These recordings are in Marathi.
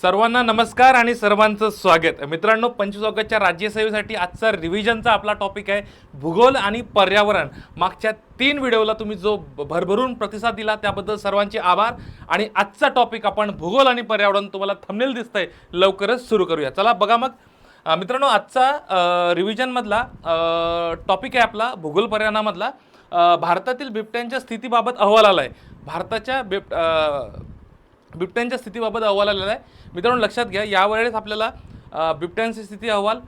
सर्वांना नमस्कार आणि सर्वांचं स्वागत. मित्रांनो पंचवीस ऑगस्टच्या राज्यसेवेसाठी आजचा रिव्हिजनचा आपला टॉपिक आहे भूगोल आणि पर्यावरण. मागच्या तीन व्हिडिओला तुम्ही जो भरभरून प्रतिसाद दिला त्याबद्दल सर्वांचे आभार आणि आजचा टॉपिक आपण भूगोल आणि पर्यावरण तुम्हाला थंबनेल दिसतंय लवकरच सुरू करूया. चला बघा मग. मित्रांनो आजचा रिव्हिजनमधला टॉपिक आहे आपला भूगोल पर्यावरणामधला. भारतातील बिबट्यांच्या स्थितीबाबत अहवाल आला आहे भारताच्या बिब बिबट्यांच्या स्थितीबाबत अहवाल आलेला आहे. मित्रांनो लक्षात घ्या यावेळेस आपल्याला बिबट्यांची स्थिती अहवाल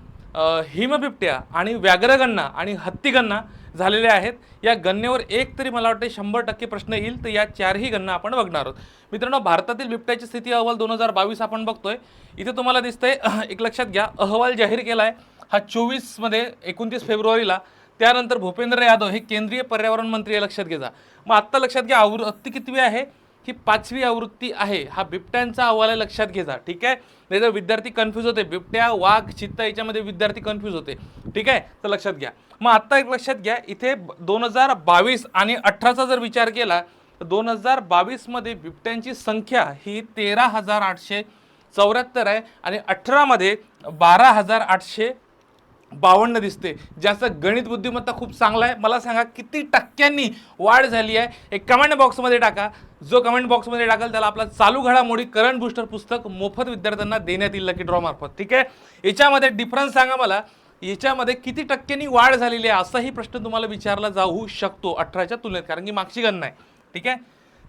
हिमबिबट्या आणि व्याघ्रगणना आणि हत्तीगणना झालेल्या आहेत. या गणनेवर एक तरी मला वाटते शंभर टक्के प्रश्न येईल तर या चारही गणना आपण बघणार आहोत. मित्रांनो भारतातील बिबट्याची स्थिती अहवाल दोन हजार बावीस आपण बघतोय. इथे तुम्हाला दिसतंय एक लक्षात घ्या अहवाल जाहीर केला आहे हा चोवीसमध्ये एकोणतीस फेब्रुवारीला. त्यानंतर भूपेंद्र यादव हे केंद्रीय पर्यावरण मंत्री लक्षात घेजा. मग आत्ता लक्षात घ्या आवृत्ती कितवी आहे? ही पाचवी आवृत्ती आहे. हा बिबट्यांचा अहवाल आहे लक्षात घेजा. ठीक आहे? नाही तर विद्यार्थी कन्फ्यूज होते. बिबट्या वाघ चित्ता याच्यामध्ये विद्यार्थी कन्फ्यूज होते. ठीक आहे? तर लक्षात घ्या. मग आत्ता एक लक्षात घ्या इथे दोन हजार बावीस आणि अठराचा जर विचार केला तर दोन हजार बावीसमध्ये बिबट्यांची संख्या ही तेरा हजार आठशे चौऱ्याहत्तर आहे आणि अठरामध्ये बारा हजार आठशे बावन्न दिसते. ज्याचं गणित बुद्धिमत्ता खूप चांगला आहे. मला सांगा किती टक्क्यांनी वाढ झाली आहे? एक कमेंट बॉक्समध्ये टाका. जो कमेंट बॉक्समध्ये टाकाल त्याला आपला चालू घडामोडी करंट बुस्टर पुस्तक मोफत विद्यार्थ्यांना देण्यात येईल लकी ड्रॉ मार्फत. ठीक आहे? याच्यामध्ये डिफरन्स सांगा मला. याच्यामध्ये किती टक्क्यांनी वाढ झालेली आहे? असाही प्रश्न तुम्हाला विचारला जाऊ शकतो अठराच्या तुलनेत कारण की मागची गणना आहे. ठीक आहे?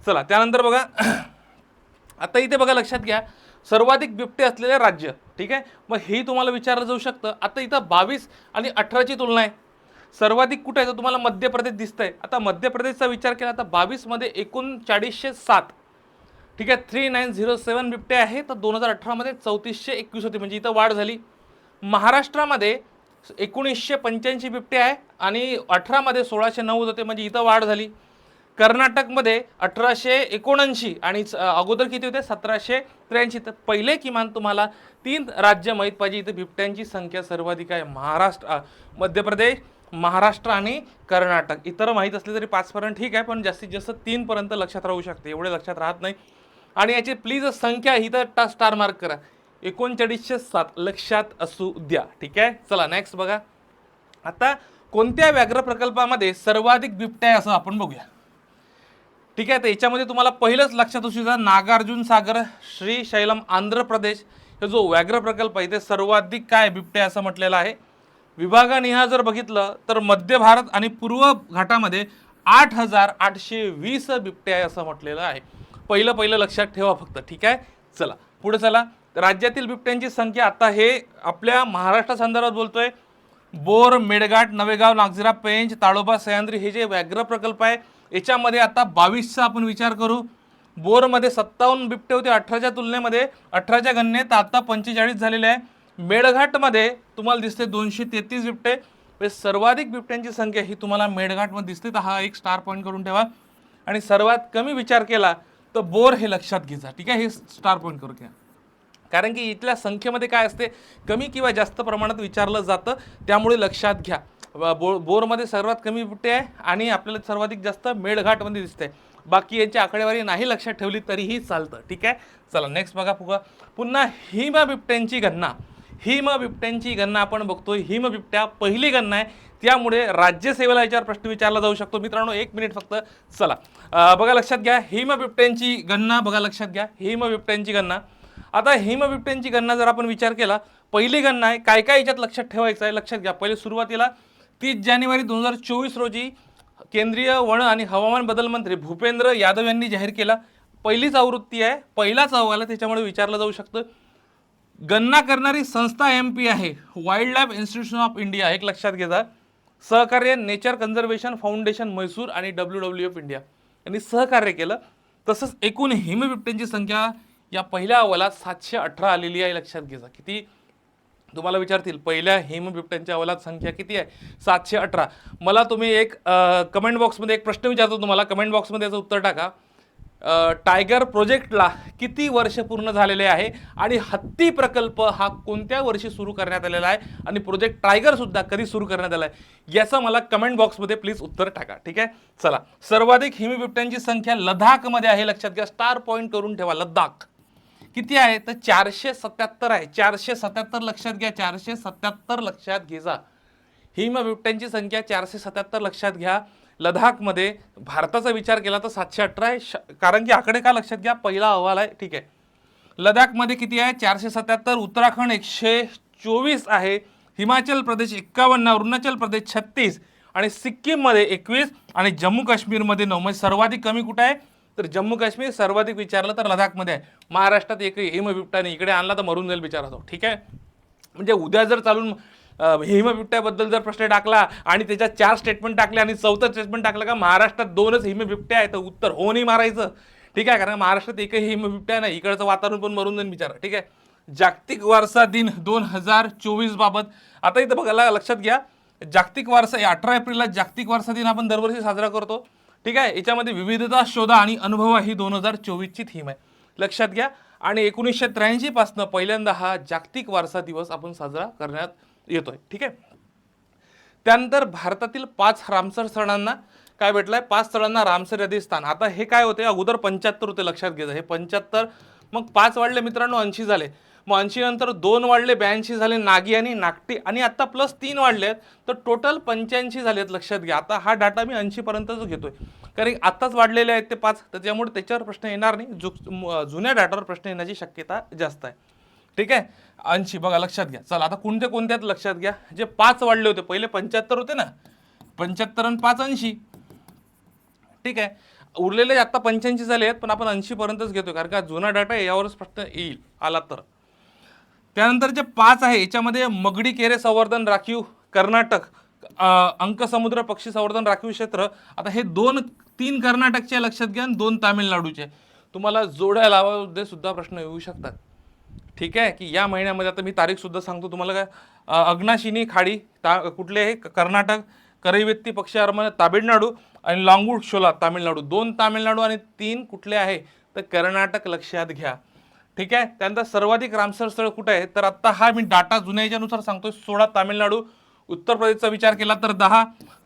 चला त्यानंतर बघा. आता इथे बघा लक्षात घ्या. सर्वाधिक बिबटे असलेले राज्य. ठीक आहे? मग हे तुम्हाला विचारलं जाऊ शकतं. आता इथं बावीस आणि अठराची तुलना आहे. सर्वाधिक कुठं आहे? तर तुम्हाला मध्य प्रदेश दिसतंय. आता मध्य प्रदेशचा विचार केला तर बावीसमध्ये एकोणचाळीसशे सात. ठीक आहे? थ्री नाईन झिरो सेवन बिबटे आहे. तर दोन हजार अठरामध्ये चौतीसशे एकवीस होती. म्हणजे इथं वाढ झाली. महाराष्ट्रामध्ये एकोणीसशे पंच्याऐंशी बिबटे आहे आणि अठरामध्ये सोळाशे नव्वद होते. म्हणजे इथं वाढ झाली. कर्नाटकमध्ये अठराशे एकोणऐंशी आणि अगोदर किती होते? सतराशे त्र्याऐंशी. तर पहिले किमान तुम्हाला तीन राज्य माहीत पाहिजे. इथे बिबट्यांची संख्या सर्वाधिक आहे. महाराष्ट्र मध्य प्रदेश महाराष्ट्र आणि कर्नाटक. इतर माहीत असले तरी पाचपर्यंत ठीक आहे पण जास्तीत जास्त तीनपर्यंत लक्षात राहू शकते. एवढे लक्षात राहत नाही. आणि याची प्लीज संख्या ही तर टा स्टार मार्क करा. एकोणचाळीसशे सात. लक्षात असू द्या. ठीक आहे? चला नेक्स्ट बघा. आता कोणत्या व्याघ्र प्रकल्पामध्ये सर्वाधिक बिबट्या आहे असं आपण बघूया. ठीक आहे तर याच्यामध्ये तुम्हाला पहिलंच लक्षात असू द्या नागार्जुन सागर श्री शैलम आंध्र प्रदेश. हे जो व्याघ्र प्रकल्प आहे ते सर्वाधिक काय बिबटे असं म्हटलेलं आहे. विभागानिहा जर बघितलं तर मध्य भारत आणि पूर्व घाटामध्ये आठ हजार आठशे वीस बिबटे आहे असं म्हटलेलं आहे. पहिलं पहिलं लक्षात ठेवा फक्त ठीक आहे? चला पुढे चला. राज्यातील बिबट्यांची संख्या आता हे आपल्या महाराष्ट्र संदर्भात बोलतोय. बोर मेडघाट नवेगाव नागझिरा पेंच ताळोबा सह्याद्री हे जे व्याघ्र प्रकल्प आहे याच्यामध्ये आता बावीसचा आपण विचार करू. बोरमध्ये सत्तावन्न बिबटे होते अठराच्या तुलनेमध्ये. अठराच्या गणनेत आता पंचेचाळीस झालेले आहे. मेळघाटमध्ये तुम्हाला दिसते दोनशे तेहतीस बिबटे. म्हणजे सर्वाधिक बिबट्यांची संख्या ही तुम्हाला मेळघाटमध्ये दिसते. तर हा एक स्टार पॉईंट करून ठेवा. आणि सर्वात कमी विचार केला तर बोर हे लक्षात घ्यायचा ठीक आहे? हे स्टार पॉईंट करू घ्या. कारण की इथल्या संख्येमध्ये काय असते? कमी किंवा जास्त प्रमाणात विचारलं जातं. त्यामुळे लक्षात घ्या. बो बोरमध्ये सर्वात कमी बिबटे आहे आणि आपल्याला सर्वाधिक जास्त मेळघाटमध्ये दिसते बाकी यांची आकडेवारी नाही लक्षात ठेवली तरीही चालतं ठीक आहे? चला नेक्स्ट बघा फुगा पुन्हा हिम बिबट्यांची गणना. हिम बिबट्यांची गणना आपण बघतोय. हिम बिबट्या पहिली गणना आहे. त्यामुळे राज्यसेवेला याच्यावर प्रश्न विचारला जाऊ शकतो. मित्रांनो एक मिनिट फक्त. चला. बघा लक्षात घ्या. हिम बिबट्यांची गणना बघा लक्षात घ्या. हिम बिबट्यांची गणना. आता हिम बिबट्यांची गणना जर आपण विचार केला पहिली गणना आहे. काय काय याच्यात लक्षात ठेवायचं आहे? लक्षात घ्या. पहिले सुरुवातीला तीस जानेवारी दोन हजार चोवीस रोजी केंद्रीय वन आणि हवामान बदल मंत्री भूपेंद्र यादव यांनी जाहीर केला. पहिलीच आवृत्ती आहे. पहिलाच अहवाल आहे. त्याच्यामुळे विचारलं जाऊ शकतं. गणना करणारी संस्था एम पी आहे. Wildlife institution of India एक लक्षात घेता सहकार्य नेचर कन्झर्वेशन फाउंडेशन म्हैसूर आणि डब्ल्यू डब्ल्यू एफ इंडिया यांनी सहकार्य केलं. तसंच एकूण हिमबिबट्यांची संख्या या पहिल्या अहवालात सातशे अठरा आलेली आहे. लक्षात घेता किती? तुम्हाला विचारतील पहिल्या हिमबिबट्यांच्या अहवालात संख्या किती आहे? सातशे अठरा. मला तुम्ही एक कमेंट बॉक्समध्ये एक प्रश्न विचारतो तुम्हाला. कमेंट बॉक्समध्ये याचं उत्तर टाका. टायगर प्रोजेक्टला किती वर्ष पूर्ण झालेले आहे आणि हत्ती प्रकल्प हा कोणत्या वर्षी सुरू करण्यात आलेला आहे? आणि प्रोजेक्ट टायगरसुद्धा कधी सुरू करण्यात आला आहे याचं मला कमेंट बॉक्समध्ये प्लीज उत्तर टाका. ठीक आहे? चला. सर्वाधिक हिमबिबट्यांची संख्या लडाखमध्ये आहे. लक्षात घ्या. स्टार पॉईंट करून ठेवा. लद्दाख. किती आहे? तर चारशे सत्याहत्तर आहे. चारशे सत्याहत्तर लक्षात घ्या. चारशे सत्याहत्तर लक्षात घ्या हिमबिबट्यांची संख्या चारशे सत्याहत्तर लक्षात घ्या. लडाखमध्ये भारताचा विचार केला तर सातशे अठरा आहे. श- कारण की आकडे का लक्षात घ्या? पहिला अहवाल आहे. ठीक आहे. लडाखमध्ये किती आहे? चारशे सत्याहत्तर. उत्तराखंड एकशे चोवीस आहे. हिमाचल प्रदेश एक्कावन्न अरुणाचल प्रदेश छत्तीस आणि सिक्कीममध्ये एकवीस आणि जम्मू काश्मीरमध्ये नऊ. म्हणजे सर्वाधिक कमी कुठं आहे? तर जम्मू काश्मीर सर्वाधिक विचारलं तर लडाखमध्ये आहे. महाराष्ट्रात एक हिमबिबटाने इकडे आणला तर मरून जाईल बिचारा तो. ठीक आहे? म्हणजे उद्या जर चालून हिमबिबट्याबद्दल जर प्रश्न टाकला आणि त्याच्यात चार स्टेटमेंट टाकले आणि चौथं स्टेटमेंट टाकलं का महाराष्ट्रात दोनच हिमबिबट्या आहेत तर उत्तर हो नाही मारायचं. ठीक आहे? कारण महाराष्ट्रात एकही हिमबिबट्या नाही. इकडचं वातावरण पण मरून जाईल बिचारा. ठीक आहे? जागतिक वारसा दिन दोन हजार चोवीस बाबत आता इथं बघायला लक्षात घ्या. जागतिक वारसा अठरा एप्रिलला जागतिक वारसा दिन आपण दरवर्षी साजरा करतो. ठीक आहे याच्यामध्ये विविधता शोधा आणि अनुभव ही दोन हजार चोवीसची थीम आहे. लक्षात घ्या. आणि एकोणीसशे त्र्याऐंशीपासनं पहिल्यांदा हा जागतिक वारसा दिवस आपण साजरा करण्यात येतोय. ठीक आहे? त्यानंतर भारतातील पाच रामसर सणांना काय भेटलंय? पाच स्थळांना रामसर यादी स्थान. आता हे काय होते अगोदर पंच्याहत्तर होते लक्षात घ्यायचं हे पंच्याहत्तर मग पाच वाढले मित्रांनो ऐंशी झाले. मग ऐंशी नंतर दोन वाढले ब्याऐंशी झाले नागी आणि नागटी. आणि आता प्लस तीन वाढले आहेत तर टोटल पंच्याऐंशी झाले आहेत लक्षात घ्या. आता हा डाटा मी ऐंशीपर्यंतच घेतो आहे कारण आत्ताच वाढलेले आहेत ते पाच. तर त्यामुळे त्याच्यावर प्रश्न येणार नाही. जु म- जुन्या डाटावर प्रश्न येण्याची शक्यता जास्त आहे. ठीक आहे? ऐंशी. बघा लक्षात घ्या. चला आता कोणत्या कोणत्यात लक्षात घ्या. जे पाच वाढले होते पहिले पंच्याहत्तर होते ना? पंच्याहत्तर आणि पाच ऐंशी. ठीक आहे? उरलेले आत्ता पंच्याऐंशी झाले आहेत पण आपण ऐंशीपर्यंतच घेतो कारण का? जुना डाटा यावरच प्रश्न येईल. आला तर. त्यानंतर जे पाच आहे याच्यामध्ये मगडी केरे संवर्धन राखीव कर्नाटक अंक अंकसमुद्र पक्षी संवर्धन राखीव क्षेत्र. आता हे दोन तीन कर्नाटकचे लक्षात घ्या आणि दोन तामिळनाडूचे तुम्हाला जोड्या लावामध्ये सुद्धा प्रश्न येऊ शकतात. ठीक आहे? की या महिन्यामध्ये आता मी तारीखसुद्धा सांगतो तुम्हाला काय? अग्नाशिनी खाडी ता कुठले आहे? क- कर्नाटक करैवेत्ती पक्षी आरमान तामिळनाडू आणि लांगूड शोला तामिळनाडू. दोन तामिळनाडू आणि तीन कुठले आहे? तर कर्नाटक लक्षात घ्या. ठीक आहे? त्यानंतर सर्वाधिक रामसर स्थळ कुठे आहे? तर आत्ता हा मी डाटा जुन्या याच्यानुसार सांगतोय. सोळा तामिळनाडू. उत्तर प्रदेशचा विचार केला तर दहा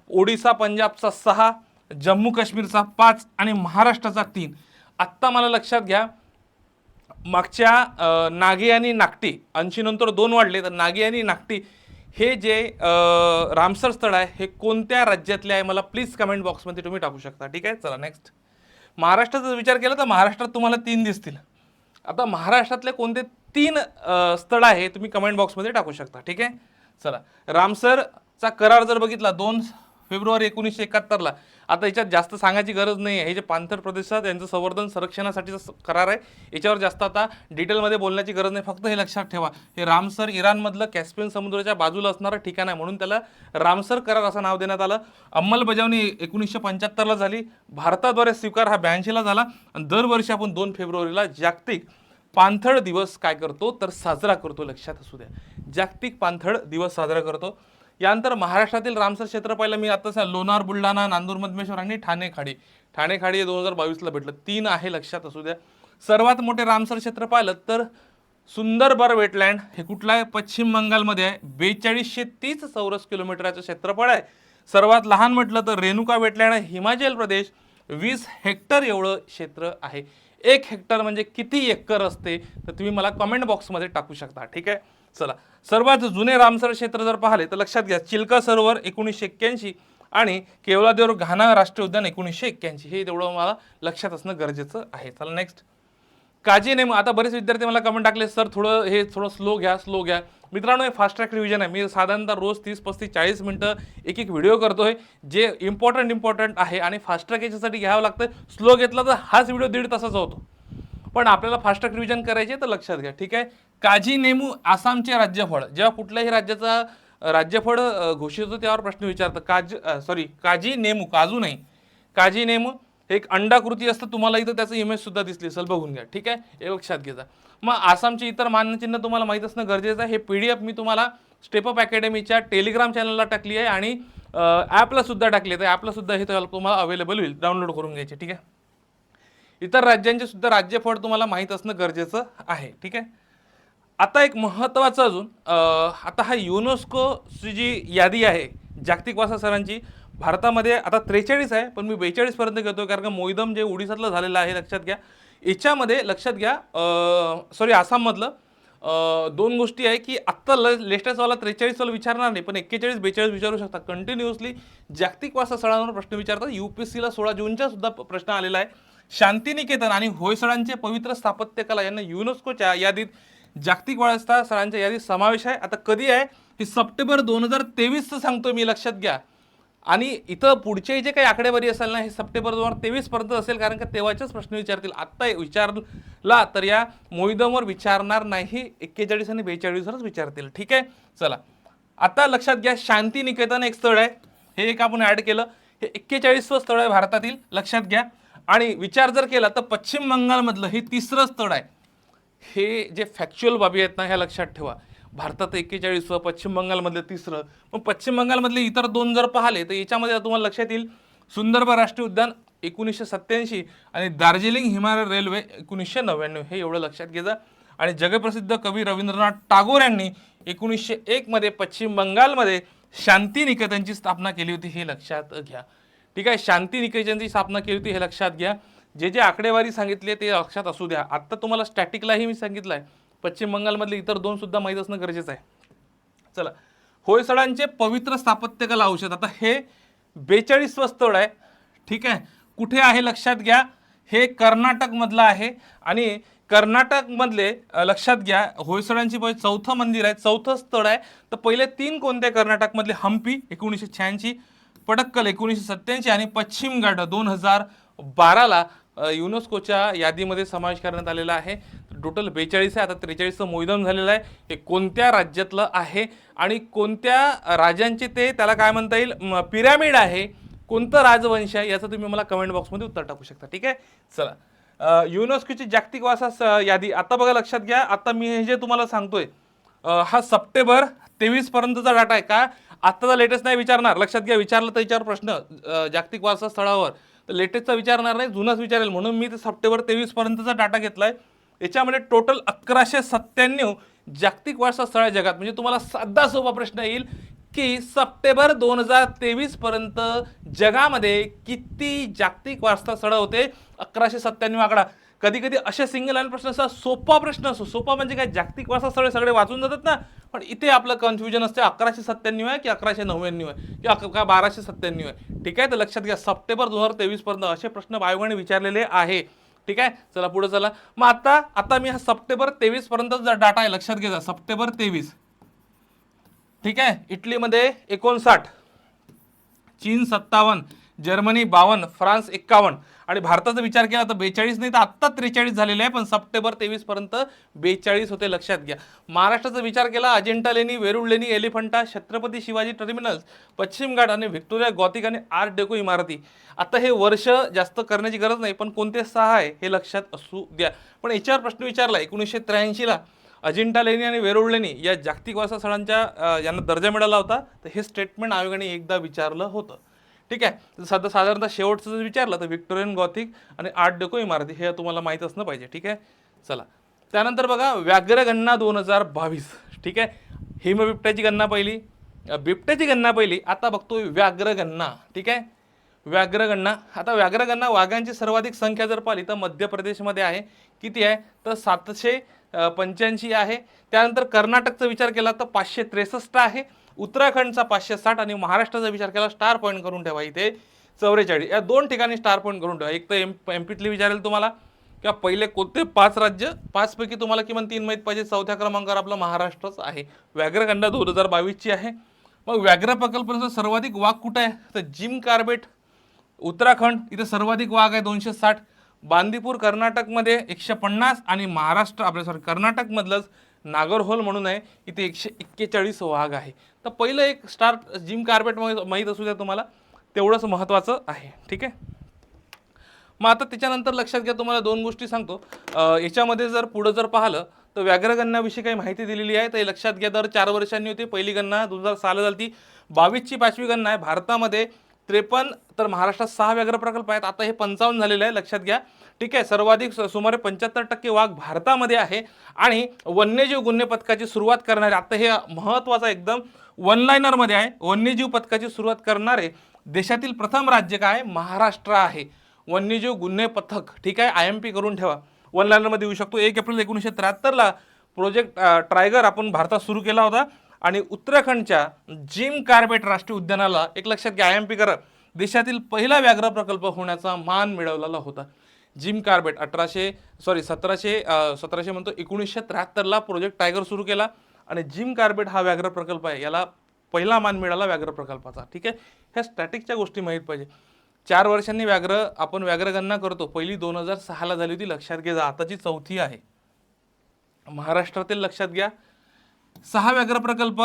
ओडिसा पंजाबचा सहा जम्मू काश्मीरचा पाच आणि महाराष्ट्राचा तीन. आत्ता मला लक्षात घ्या मागच्या नागे आणि नागटी ऐंशी नंतर दोन वाढले तर नागे आणि नागटी हे जे रामसर स्थळ आहे हे कोणत्या राज्यातले आहे मला प्लीज कमेंट बॉक्समध्ये तुम्ही टाकू शकता. ठीक आहे? चला नेक्स्ट महाराष्ट्राचा विचार केला तर महाराष्ट्रात तुम्हाला तीन दिसतील. आता महाराष्ट्रातले कोणते तीन स्थळ आहे तुम्ही कमेंट बॉक्समध्ये टाकू शकता. ठीक आहे? चला. रामसरचा करार जर बघितला दोन फेब्रुवारी एकोणीसशे एकाहत्तरला. आता याच्यात जास्त सांगायची गरज नाही आहे हे जे पांथर प्रदेशात यांचं संवर्धन संरक्षणासाठीचा करार आहे याच्यावर जास्त आता डिटेलमध्ये बोलण्याची गरज नाही. फक्त हे लक्षात ठेवा. हे रामसर इराणमधलं कॅस्पियन समुद्राच्या बाजूला असणारं ठिकाण आहे. म्हणून त्याला रामसर करार असं नाव देण्यात आलं. अंमलबजावणी एकोणीसशे पंच्याहत्तरला झाली. भारताद्वारे स्वीकार हा ब्याऐंशीला झाला. आणि दरवर्षी आपण दोन फेब्रुवारीला जागतिक पांथळ दिवस काय करतो? तर साजरा करतो. लक्षात असू द्या. जागतिक पांथळ दिवस साजरा करतो. यानंतर महाराष्ट्रातील रामसर क्षेत्र पाहिलं मी आता लोणार बुलढाणा नांदूर मधमेश्वर आणि ठाणे खाडी ठाणे खाडी हे दोन हजार बावीसला भेटलं. तीन आहे लक्षात असू द्या. सर्वात मोठे रामसर क्षेत्र पाहिलं तर सुंदरबर वेटलँड हे कुठलं आहे पश्चिम बंगालमध्ये आहे. बेचाळीसशे तीस चौरस किलोमीटरचं क्षेत्रफळ आहे. सर्वात लहान म्हटलं तर रेणुका वेटलँड आहे. हिमाचल प्रदेश वीस हेक्टर एवढं क्षेत्र आहे. एक हेक्टर म्हणजे किती एकर असते? तर तुम्ही मला कमेंट बॉक्समध्ये टाकू शकता. ठीक आहे? चला. सर्वात जुने रामसर क्षेत्र जर पाहिले तर लक्षात घ्या चिल्का सरोवर एकोणीसशे एक्क्याऐंशी आणि केवलादेवर घाना राष्ट्रीय उद्यान एकोणीसशे एक्क्याऐंशी. हे तेवढं मला लक्षात असणं गरजेचं आहे. चला नेक्स्ट काजी नेम आता बरेच विद्यार्थी मला कमेंट टाकले सर थोडं हे थोडं स्लो घ्या स्लो घ्या. मित्रांनो हे फास्ट ट्रॅक रिव्हिजन आहे. मी साधारणतः रोज तीस पस्तीस चाळीस मिनटं एक एक व्हिडिओ करतो आहे जे इम्पॉर्टंट इम्पॉर्टंट आहे आणि फास्ट ट्रॅक याच्यासाठी घ्यावं लागतं स्लो घेतला तर हाच व्हिडिओ दीड तासाचा होतो. पण आपल्याला फास्ट ट्रॅक रिव्हिजन करायचे तर लक्षात घ्या. ठीक आहे? काजी नेमू आसामचे राज्यफळ. जेव्हा कुठल्याही राज्याचा राज्यफळ घोषित होतं त्यावर प्रश्न विचारतं काज सॉरी काजी नेमू काजू नाही. काजी नेमू एक अंडाकृती असतं. तुम्हाला इथं त्याचं इमेजसुद्धा दिसली असेल. बघून घ्या. ठीक आहे? हे लक्षात घेता मग आसामचे इतर मान्यचिन्ह तुम्हाला माहीत असणं गरजेचं आहे. हे पी डी एफ मी तुम्हाला स्टेपअप अकॅडमीच्या टेलिग्राम चॅनलला टाकली आहे आणि ॲपला सुद्धा टाकली आहे. तर ॲपलासुद्धा हे तुम्हाला अवेलेबल होईल. डाउनलोड करून घ्यायचे. ठीक आहे? इतर राज्यांचे सुद्धा राज्यफळ तुम्हाला माहीत असणं गरजेचं आहे. ठीक आहे? आता एक महत्त्वाचं अजून आता हा युनेस्कोची जी यादी आहे जागतिक वासा सरांची भारतामध्ये आता त्रेचाळीस आहे पण मी बेचाळीसपर्यंत घेतो कारण का मोईदम जे उडीसातलं झालेलं आहे लक्षात घ्या. याच्यामध्ये लक्षात घ्या सॉरी आसाममधलं दोन गोष्टी आहे की आत्ता ल लेटेस्टवाला त्रेचाळीसवाला विचारणार नाही पण एक्केचाळीस बेचाळीस विचारू शकता. कंटिन्युअसली जागतिक वासा सणांवर प्रश्न विचारतात यू पी एस सीला सोळा जूनचा सुद्धा प्रश्न आलेला आहे. शांतिनिकेतन आणि होयसळांचे पवित्र स्थापत्यकला यांना युनेस्कोच्या यादीत जागतिक वारसा स्थळांच्या यादीत समावेश आहे. आता कधी आहे? हे सप्टेंबर दोन हजार तेवीसचं सांगतो मी लक्षात घ्या. आणि इथं पुढच्याही जे काही आकडेवारी असेल ना हे सप्टेंबर दोन हजार तेवीस पर्यंत असेल कारण का तेव्हाचेच प्रश्न विचारतील. आत्ता विचारला तर या मोहिदमवर विचारणार नाही एक्केचाळीस आणि बेचाळीसवरच विचारतील. ठीक आहे? चला. आता लक्षात घ्या शांती निकेतन एक स्थळ आहे. हे एक आपण ॲड केलं. हे एक्केचाळीसवं स्थळ आहे भारतातील लक्षात घ्या. आणि विचार जर केला तर पश्चिम बंगालमधलं हे तिसरं स्थळ आहे. हे जे फॅक्च्युअल बाबी आहेत ना ह्या लक्षात ठेवा. भारतात एक्केचाळीसवं पश्चिम बंगालमधलं तिसरं. मग पश्चिम बंगालमधले इतर दोन जर पाहिले तर याच्यामध्ये तुम्हाला लक्षात येईल सुंदरबन राष्ट्रीय उद्यान एकोणीसशे सत्त्याऐंशी आणि दार्जिलिंग हिमालय रेल्वे एकोणीसशे नव्याण्णव हे एवढं लक्षात घ्यायचं आणि जगप्रसिद्ध कवी रवींद्रनाथ टागोर यांनी एकोणीसशे एकमध्ये पश्चिम बंगालमध्ये शांती निकेतनची स्थापना केली होती हे लक्षात घ्या. ठीक आहे शांती निकेतनची स्थापना केली होती हे लक्षात घ्या. जे जे आकडेवारी सांगितले ते लक्षात असू द्या. आत्ता तुम्हाला स्टॅटिकलाही मी सांगितलं आहे पश्चिम बंगालमधले इतर दोन सुद्धा माहीत असणं गरजेचं आहे. चला. होयसळांचे पवित्र स्थापत्यकला औषध. आता हे बेचाळीसवं स्थळ आहे. ठीक आहे? कुठे आहे लक्षात घ्या. हे कर्नाटकमधलं आहे आणि कर्नाटकमधले लक्षात घ्या होयसळांची पहिले चौथं मंदिर आहे. चौथं स्थळ आहे. तर पहिले तीन कोणते कर्नाटकमधले? हम्पी एकोणीसशे शहाऐंशी पडक्कल एकोणीसशे सत्त्याऐंशी आणि पश्चिम घाट दोन हजार बाराला युनेस्कोच्या यादीमध्ये समावेश करण्यात आलेला आहे. टोटल बेचाळीस आहे. आता त्रेचाळीसचं मैदान झालेलं आहे. हे कोणत्या राज्यातलं आहे आणि कोणत्या राजांचे ते त्याला काय म्हणता येईल म, पिरॅमिड आहे? कोणतं राजवंश आहे? याचं तुम्ही मला कमेंट बॉक्समध्ये उत्तर टाकू शकता. ठीक आहे? चला. युनेस्कोची जागतिक वारसा यादी आता बघा लक्षात घ्या. आता मी हे जे तुम्हाला सांगतोय हा सप्टेंबर तेवीसपर्यंतचा डाटा आहे का? आत्ताचा लेटेस्ट नाही विचारणार. लक्षात घ्या विचारलं तर याच्यावर प्रश्न जागतिक वारसा स्थळावर. तर लेटेस्टचा विचारणार नाही जुनाच विचारेल. म्हणून मी ते सप्टेंबर तेवीसपर्यंतचा डाटा घेतला आहे याच्यामध्ये टोटल अकराशे सत्त्याण्णव जागतिक वारसा स्थळ आहे जगात. म्हणजे तुम्हाला साधा सोपा प्रश्न येईल की सप्टेंबर दोन हजार तेवीसपर्यंत जगामध्ये किती जागतिक वारसा स्थळं होते? अकराशे सत्त्याण्णव आकडा. कधी कधी असे सिंगल लाईन प्रश्न असा सोपा प्रश्न असतो. सोपा म्हणजे काय? जागतिक वारसा सगळे सगळे वाचून जातात ना. पण इथे आपलं कन्फ्युजन असते अकराशे सत्त्याण्णव आहे की अकराशे नव्याण्णव आहे? की अक- का बाराशे सत्त्याण्णव आहे? ठीक आहे तर लक्षात घ्या सप्टेंबर दोन हजार तेवीसपर्यंत असे प्रश्न आयोगाने विचारलेले आहे. ठीक आहे? चला पुढे चला. मग आता आता मी हा सप्टेंबर तेवीसपर्यंत जर डाटा आहे लक्षात घ्या सप्टेंबर तेवीस. ठीक आहे? इटलीमध्ये एकोणसाठ. चीन सत्तावन्न. जर्मनी बावन्न फ्रान्स एक्कावन्न. आणि भारताचा विचार केला तर बेचाळीस नाही तर आत्ता त्रेचाळीस झालेले आहे पण सप्टेंबर तेवीसपर्यंत बेचाळीस होते लक्षात घ्या. महाराष्ट्राचा विचार केला अजिंठा लेणी वेरूळ लेणी एलिफंटा छत्रपती शिवाजी टर्मिनल्स पश्चिम घाट आणि व्हिक्टोरिया गॉथिक आणि आर्ट डेको इमारती. आता हे वर्ष जास्त करण्याची गरज नाही पण कोणते सहा आहे हे लक्षात असू द्या. पण याच्यावर प्रश्न विचारला एकोणीसशे त्र्याऐंशीला अजिंठा लेणी आणि वेरूळ लेणी या जागतिक वारसा स्थळांच्या यांना दर्जा मिळाला होता तर हे स्टेटमेंट आयोगाने एकदा विचारलं होतं. ठीक आहे? सध्या साधारणतः शेवटचं जर विचारलं तर व्हिक्टोरियन गॉथिक आणि आर्ट डेको इमारती हे तुम्हाला माहीत असणं पाहिजे ठीक आहे? चला. त्यानंतर बघा व्याघ्रगणना दोन हजार बावीस ठीक आहे? हिमबिबट्याची गणना पहिली. बिबट्याची गणना पहिली. आता बघतो व्याघ्रगणना ठीक आहे? व्याघ्रगणना आता व्याघ्रगणना वाघांची सर्वाधिक संख्या जर पाहिली तर मध्य प्रदेशमध्ये आहे. किती आहे? तर सातशे पंच्याऐंशी आहे. त्यानंतर कर्नाटकचा विचार केला तर पाचशे त्रेसष्ट आहे. उत्तराखंडचा पाचशे साठ आणि महाराष्ट्राचा विचार केला स्टार पॉईंट करून ठेवा इथे. चौवेचाळीस या दोन ठिकाणी स्टार पॉईंट करून ठेवा. एक तर एम एम पीतली विचारेल तुम्हाला किंवा पहिले कोणते पाच राज्य पाचपैकी तुम्हाला किमान तीन माहीत पाहिजे चौथ्या क्रमांकावर आपला महाराष्ट्रच आहे. व्याघ्रखंड दोन हजार बावीसची आहे. मग व्याघ्र प्रकल्पाचा सर्वाधिक वाघ कुठं आहे? तर जिम कार्बेट उत्तराखंड इथे सर्वाधिक वाघ आहे दोनशे साठ. बांदीपूर कर्नाटकमध्ये एकशे पन्नास आणि महाराष्ट्र आपल्या सॉरी कर्नाटकमधलंच नागरहोल म्हणून आहे इथे एकशे एक्केचाळीस वाघ आहे. तर पहिलं एक स्टार जिम कार्बेट माहीत असू द्या तुम्हाला तेवढंच महत्त्वाचं आहे ठीक आहे? मग आता त्याच्यानंतर लक्षात घ्या तुम्हाला दोन गोष्टी सांगतो. याच्यामध्ये जर पुढं जर पाहिलं तर व्याघ्रगणनाविषयी काही माहिती दिलेली आहे तर हे लक्षात घ्या दर चार वर्षांनी होती पहिली गणना दोन हजार साला झाली ती बावीसची पाचवी गणना आहे भारतामध्ये त्रेपन्न तर महाराष्ट्रात सहा व्याघ्र प्रकल्प आहेत. आता हे पंचावन्न झालेलं आहे लक्षात घ्या. ठीक आहे सर्वाधिक सुमारे पंच्याहत्तर टक्के वाघ भारतामध्ये आहे. आणि वन्यजीव गुन्हे पथकाची सुरुवात करणारे आता हे महत्त्वाचं एकदम वनलायनरमध्ये आहे. वन्यजीव पथकाची सुरुवात करणारे देशातील प्रथम राज्य काय? महाराष्ट्र आहे. वन्यजीव गुन्हे पथक ठीक आहे आय एम पी करून ठेवा. वन लाईनरमध्ये येऊ शकतो. एक एप्रिल एकोणीसशे त्र्याहत्तरला प्रोजेक्ट ट्रायगर आपण भारतात सुरू केला होता. आणि उत्तराखंडच्या जिम कार्बेट राष्ट्रीय उद्यानाला एक लक्षात घ्या आय एम पी करा. देशातील पहिला व्याघ्र प्रकल्प होण्याचा मान मिळवलेला होता. जिम कार्बेट अठराशे सॉरी सतराशे सतराशे म्हणतो एकोणीसशे त्र्याहत्तरला प्रोजेक्ट टायगर सुरू केला आणि जिम कार्बेट हा व्याघ्र प्रकल्प आहे. याला पहिला मान मिळाला व्याघ्र प्रकल्पाचा. ठीक आहे? ह्या स्टॅटिकच्या गोष्टी माहीत पाहिजे. चार वर्षांनी व्याघ्र आपण व्याघ्रगणना करतो. पहिली दोन हजार सहाला झाली होती. लक्षात घ्या आताची चौथी आहे. महाराष्ट्रातील लक्षात घ्या. सहा व्याघ्र प्रकल्प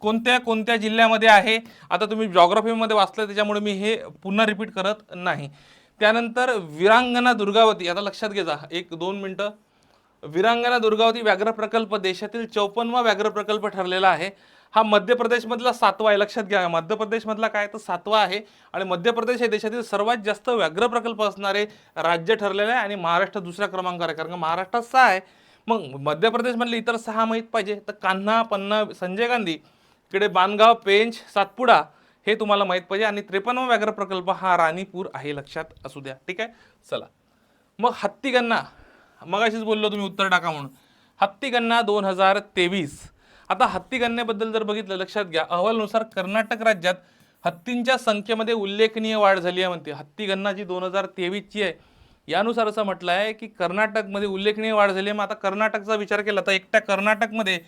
कोणत्या कोणत्या जिल्ह्यामध्ये आहे? आता तुम्ही जॉग्राफीमध्ये वाचलं त्याच्यामुळे मी हे पुन्हा रिपीट करत नाही. त्यानंतर विरांगना दुर्गावती आता लक्षात घ्या एक दोन मिनटं. विरांगना दुर्गावती व्याघ्र प्रकल्प देशातील चौपन्नवा व्याघ्र प्रकल्प ठरलेला आहे. हा मध्य प्रदेशमधला सातवा आहे. लक्षात घ्या मध्य प्रदेशमधला काय तर सातवा आहे आणि मध्य प्रदेश हे देशातील सर्वात जास्त व्याघ्र प्रकल्प असणारे राज्य ठरलेलं आहे आणि महाराष्ट्र दुसऱ्या क्रमांकावर आहे. कारण महाराष्ट्रात सहा आहे. मग मध्य प्रदेशमधले इतर सहा माहीत पाहिजे. तर कान्हा पन्ना संजय गांधी इकडे बानगाव पेंच सातपुडा हे तुम्हाला माहीत पाहिजे. आणि त्रेपन्न व्याघ्र प्रकल्प हा राणीपूर आहे लक्षात असू द्या. ठीक आहे? चला. मग हत्तीगन्ना गणना. मग अशीच बोललो तुम्ही उत्तर टाका म्हणून. हत्तीगन्ना दोन हजार तेवीस. आता हत्तीगन्नेबद्दल जर बघितलं लक्षात घ्या. अहवालनुसार कर्नाटक राज्यात हत्तींच्या संख्येमध्ये उल्लेखनीय वाढ झाली आहे म्हणते. हत्तीगन्ना जी दोन हजार तेवीसची आहे यानुसार असं म्हटलं आहे की कर्नाटकमध्ये उल्लेखनीय वाढ झाली मग आता कर्नाटकचा विचार केला तर एकट्या कर्नाटकमध्ये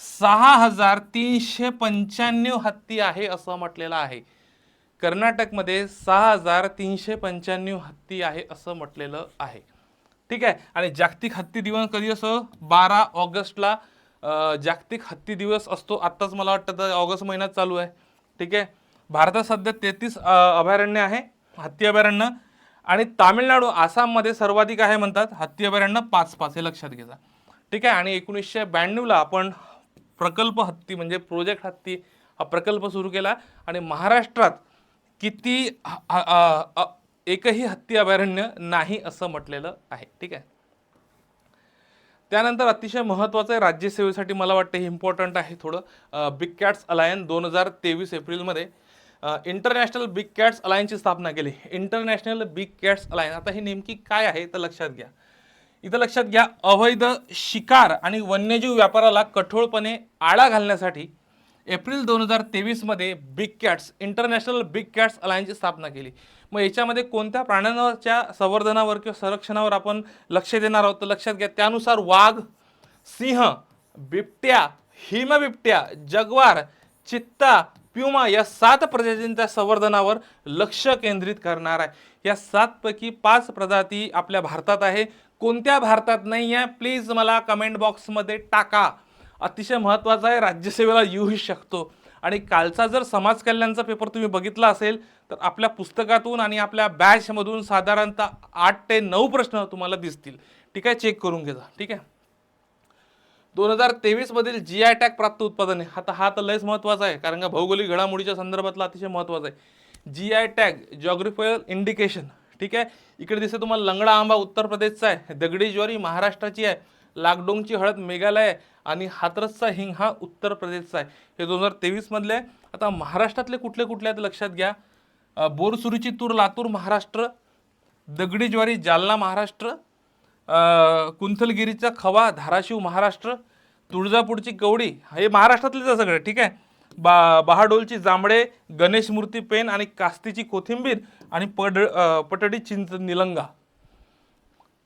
सहा हजार तीनशे पंच्याण्णव हत्ती आहे असं म्हटलेलं आहे. कर्नाटकमध्ये सहा हजार तीनशे पंच्याण्णव हत्ती आहे असं म्हटलेलं आहे. ठीक आहे? आणि जागतिक हत्ती दिवस कधी असं? बारा ऑगस्टला जागतिक हत्ती दिवस असतो. आत्ताच मला वाटतं तर ऑगस्ट महिन्यात चालू आहे. ठीक आहे? भारतात सध्या तेहतीस अभयारण्य आहे. हत्ती अभयारण्य. आणि तामिळनाडू आसाममध्ये सर्वाधिक आहे म्हणतात. हत्ती अभयारण्य पाच पाच हे लक्षात घ्या ठीक आहे? आणि एकोणीसशे ब्याण्णवला आपण प्रकल्प हत्ती म्हणजे प्रोजेक्ट हत्ती हा प्रकल्प सुरू केला. आणि महाराष्ट्रात किती एकही हत्ती अभयारण्य नाही असं म्हटलेलं आहे. ठीक आहे? त्यानंतर अतिशय महत्त्वाचं आहे राज्यसेवेसाठी मला वाटतं हे इम्पॉर्टंट आहे थोडं. बिग कॅट्स अलायन दोन हजार तेवीस एप्रिलमध्ये इंटरनॅशनल बिग कॅट्स अलायनची स्थापना केली. इंटरनॅशनल बिग कॅट्स अलायन आता ही नेमकी काय आहे तर लक्षात घ्या. इथं लक्षात घ्या अवैध शिकार आणि वन्यजीव व्यापाराला कठोरपणे आळा घालण्यासाठी एप्रिल दोन हजार तेवीसमध्ये big cats international big cats अलायन्सची स्थापना केली. मग याच्यामध्ये कोणत्या प्राण्यांवरच्या संवर्धनावर किंवा संरक्षणावर आपण लक्ष देणार आहोत? तर लक्षात घ्या त्यानुसार वाघ सिंह बिबट्या हिमबिबट्या जगवार चित्ता प्युमा या सात प्रजातींच्या संवर्धनावर लक्ष केंद्रित करणार आहे. या सातपैकी पाच प्रजाती आपल्या भारतात आहे. कोणत्या भारतात नाही आहे प्लीज मला कमेंट बॉक्समध्ये टाका. अतिशय महत्त्वाचं आहे राज्यसेवेला येऊही शकतो. आणि कालचा जर समाज कल्याणचा पेपर तुम्ही बघितला असेल तर आपल्या पुस्तकातून आणि आपल्या बॅचमधून साधारणतः आठ ते नऊ प्रश्न तुम्हाला दिसतील. ठीक आहे? चेक करून घ्या ठीक आहे? दोन हजार तेवीस मधील जी आय टॅग प्राप्त उत्पादने. आता हा तर लयच महत्त्वाचा आहे कारण का भौगोलिक घडामोडीच्या संदर्भातला अतिशय महत्त्वाचा आहे. G I tag geographical indication ठीक आहे? इकडे दिसतं तुम्हाला लंगडा आंबा उत्तर प्रदेशचा आहे दगडी ज्वारी महाराष्ट्राची आहे लाकडोंगची हळद मेघालय आहे आणि हातरसचा हिंग हा उत्तर प्रदेशचा आहे. हे दोन हजार तेवीसमधले आहे. आता महाराष्ट्रातले कुठले कुठले आहेत लक्षात घ्या. बोरसुरीची तूर लातूर महाराष्ट्र दगडी ज्वारी जालना महाराष्ट्र कुंथलगिरीचा खवा धाराशिव महाराष्ट्र तुळजापूरची कवडी हे महाराष्ट्रातलेच आहे सगळे ठीक आहे? बा बहाडोलची जांभळे गणेश मूर्ती पेन आणि कास्तीची कोथिंबीर आणि पड पटडी चिंच निलंगा.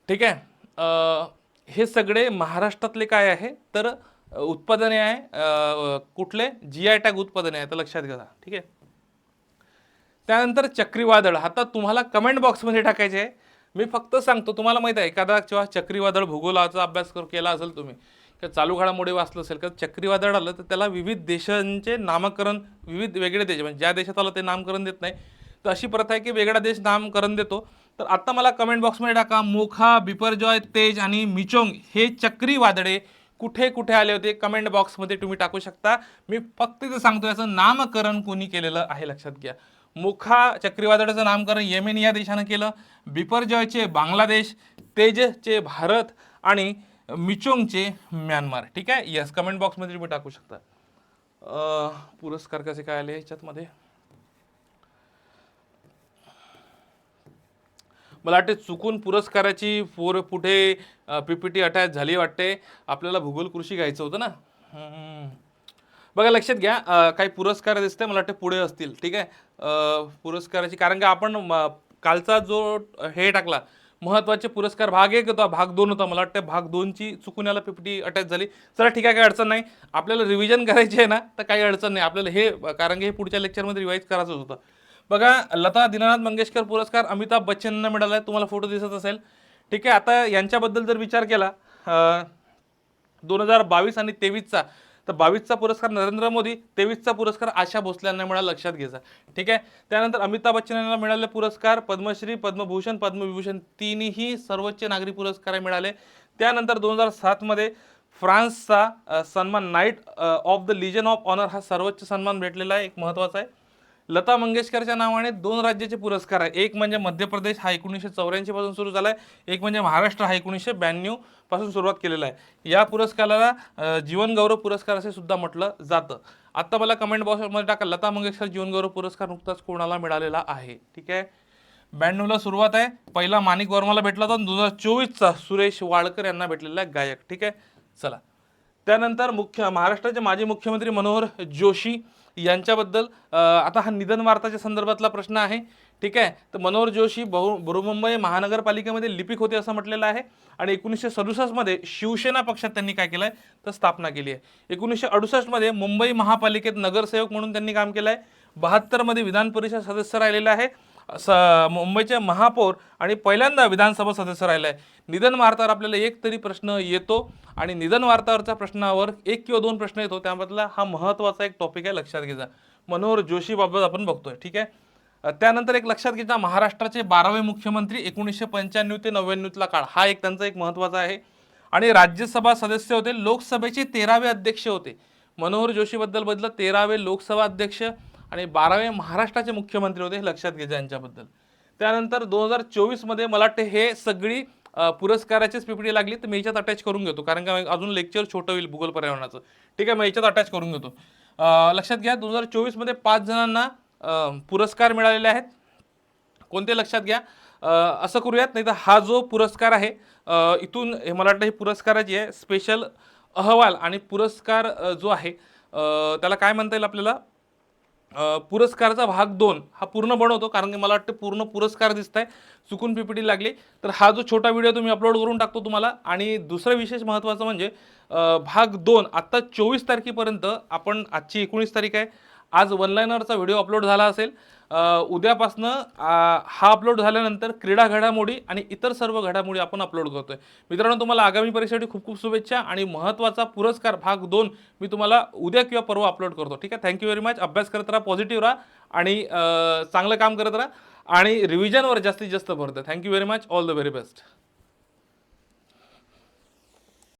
ठीक आहे? हे सगळे महाराष्ट्रातले काय आहे? तर उत्पादने आहे कुठले? जी आय टॅग उत्पादने आहे तर लक्षात घ्या ठीक आहे? त्यानंतर चक्रीवादळ. आता तुम्हाला कमेंट बॉक्समध्ये टाकायचे आहे. मी फक्त सांगतो तुम्हाला माहीत आहे एखादा जेव्हा चक्रीवादळ भूगोलाचा अभ्यास कर केला असेल तुम्ही किंवा चालू घडामोडी वाचलं असेल का चक्रीवादळ आलं तर त्याला विविध देशांचे नामकरण विविध वेगळे देश म्हणजे ज्या देशात आलं ते नामकरण देत नाही. तर अशी प्रथा आहे की वेगळा देश नामकरण देतो. तर आत्ता मला कमेंट बॉक्समध्ये टाका मोखा बिपरजॉय तेज आणि मिचोंग हे चक्रीवादळे कुठे कुठे आले होते? कमेंट बॉक्समध्ये तुम्ही टाकू शकता. मी फक्त इथं सांगतो याचं नामकरण कोणी केलेलं आहे लक्षात घ्या. मुखा चक्रीवादळाचं नामकरण येमेन या देशानं केलं. बिपरजॉयचे बांगलादेश तेजचे भारत आणि मिचोंगचे म्यानमार. ठीक आहे? यस कमेंट बॉक्समध्ये तुम्ही टाकू शकता. पुरस्कार कसे काय आले ह्याच्यातमध्ये? मला वाटते चुकून पुरस्काराची फोर पुढे पी पी टी अटॅच झाली वाटते आपल्याला भूगोल कृषी घ्यायचं होतं ना? बघा लक्षात घ्या काही पुरस्कार दिसते मला वाटतं पुढे असतील ठीक आहे? पुरस्काराची कारण का आपण म, कालचा जो हे टाकला महत्त्वाचे पुरस्कार भाग एक होता भाग दोन होता मला वाटतं भाग दोनची चुकून याला पिपटी अटॅच झाली. चला ठीक आहे काही अडचण नाही. आपल्याला रिव्हिजन करायची आहे ना तर काही अडचण नाही. आपल्याला हे कारण की हे पुढच्या लेक्चरमध्ये रिवाईज करायचं होतं. बघा लता दीनानाथ मंगेशकर पुरस्कार अमिताभ बच्चनना मिळाला आहे तुम्हाला फोटो दिसत असेल. ठीक आहे आता यांच्याबद्दल जर विचार केला दोन हजार बावीस आणि तेवीसचा तर बावीसचा पुरस्कार नरेंद्र मोदी तेवीसचा पुरस्कार आशा भोसले यांना मिळाला लक्षात घ्यायचा ठीक आहे? त्यानंतर अमिताभ बच्चन यांना मिळाले पुरस्कार पद्मश्री पद्मभूषण पद्मविभूषण तिन्ही सर्वोच्च नागरी पुरस्कार मिळाले. त्यानंतर दोन हजार सातमध्ये फ्रान्सचा सन्मान knight of the legion of honour हा सर्वोच्च सन्मान भेटलेला आहे एक महत्त्वाचा आहे. लता मंगेशकरच्या नावाने दोन राज्याचे पुरस्कार आहे. एक म्हणजे मध्य प्रदेश हा एकोणीसशे चौऱ्याऐंशी पासून सुरू झाला आहे एक म्हणजे महाराष्ट्र हा एकोणीसशे ब्याण्णवपासून सुरुवात केलेला आहे. या पुरस्काराला जीवनगौरव पुरस्कार असे सुद्धा म्हटलं जातं. आता मला कमेंट बॉक्समध्ये टाका. लता मंगेशकर जीवनगौरव पुरस्कार नुकताच कोणाला मिळालेला आहे? ठीक आहे? ब्याण्णवला सुरुवात आहे. पहिला माणिक वर्माला भेटला होता. दोन हजार चोवीसचा सुरेश वाळकर यांना भेटलेला आहे गायक. ठीक आहे? चला. त्यानंतर मुख्य महाराष्ट्राचे माजी मुख्यमंत्री मनोहर जोशी यांच्याबद्दल आता हा निधन वार्ताच्या संदर्भातला प्रश्न आहे. ठीक आहे? तर मनोहर जोशी बहु बृहमुंबई महानगरपालिकेमध्ये लिपिक होते असं म्हटलेलं आहे. आणि एकोणीसशे सदुसष्टमध्ये शिवसेना पक्षात त्यांनी काय केलं आहे तर स्थापना केली आहे. एकोणीसशे अडुसष्टमध्ये मुंबई महापालिकेत नगरसेवक म्हणून त्यांनी काम केलं आहे बहात्तरमध्ये विधान परिषद सदस्य राहिलेलं आहे. स मुंबईचे महापौर आणि पहिल्यांदा विधानसभा सदस्य राहिला आहे निधन वार्तावर आपल्याला एक तरी प्रश्न येतो आणि निधन वार्तावरच्या प्रश्नावर एक किंवा दोन प्रश्न येतो त्यामधला हा महत्त्वाचा एक टॉपिक आहे लक्षात घ्यायचा मनोहर जोशीबाबत आपण बघतोय ठीक आहे? त्यानंतर एक लक्षात घ्यायचा महाराष्ट्राचे बारावे मुख्यमंत्री एकोणीसशे पंच्याण्णव ते नव्याण्णवला काळ हा एक त्यांचा एक महत्त्वाचा आहे. आणि राज्यसभा सदस्य होते लोकसभेचे तेरावे अध्यक्ष होते. मनोहर जोशीबद्दल बदलं तेरावे लोकसभा अध्यक्ष आणि बारावे महाराष्ट्राचे मुख्यमंत्री होते हे लक्षात घ्यायचं यांच्याबद्दल त्यानंतर दोन हजार चोवीसमध्ये मला वाटते हे सगळी पुरस्काराचीच पीपीटी लागली तर मी याच्यात अटॅच करून घेतो. कारण का अजून लेक्चर छोटं होईल भूगोल पर्यावरणाचं. ठीक आहे मी याच्यात अटॅच करून घेतो. लक्षात घ्या दोन हजार चोवीसमध्ये पाच जणांना पुरस्कार मिळालेले आहेत. कोणते लक्षात घ्या? असं करूयात नाही तर हा जो पुरस्कार आहे इथून हे मला वाटतं हे पुरस्काराची आहे स्पेशल अहवाल आणि पुरस्कार जो आहे त्याला काय म्हणता येईल आपल्याला? पुरस्कारचा भाग दोन हा पूर्ण बनवतो कारण की मला वाटतं पूर्ण पुरस्कार दिसत आहे चुकून पीपीटी लागली. तर हा जो छोटा व्हिडिओ तुम्ही अपलोड करून टाकतो तुम्हाला. आणि दुसरं विशेष महत्त्वाचं म्हणजे भाग दोन आत्ता चोवीस तारखेपर्यंत आपण आजची एकोणीस तारीख आहे. आज वनलायनरचा व्हिडिओ अपलोड झाला असेल. उद्यापासनं हा अपलोड झाल्यानंतर क्रीडा घडामोडी आणि इतर सर्व घडामोडी आपण अपलोड करतोय. मित्रांनो तुम्हाला आगामी परीक्षेसाठी खूप खूप शुभेच्छा आणि महत्त्वाचा पुरस्कार भाग दोन मी तुम्हाला उद्या किंवा परवा अपलोड करतो. ठीक आहे? थँक्यू व्हेरी मच अभ्यास करत राहा पॉझिटिव्ह राहा आणि चांगलं काम करत राहा आणि रिव्हिजनवर जास्तीत जास्त भरतं thank you very much all the very best